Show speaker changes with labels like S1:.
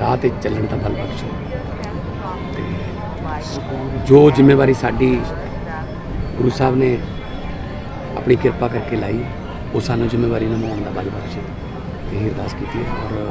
S1: ਰਾਹ ਤੇ ਚੱਲਣ ਦਾ ਬਲ ਬਖਸ਼ੇ। ਤੇ ਜੋ ਜ਼ਿੰਮੇਵਾਰੀ ਸਾਡੀ ਗੁਰੂ ਸਾਹਿਬ ਨੇ ਆਪਣੀ ਕਿਰਪਾ ਕਰਕੇ ਲਾਈ, ਉਹ ਸਾਨੂੰ ਜ਼ਿੰਮੇਵਾਰੀ ਨਿਭਾਉਣ ਦਾ ਬਲ ਬਖਸ਼ੇ। ਇਹ ਅਰਦਾਸ ਕੀਤੀ ਹੈ ਔਰ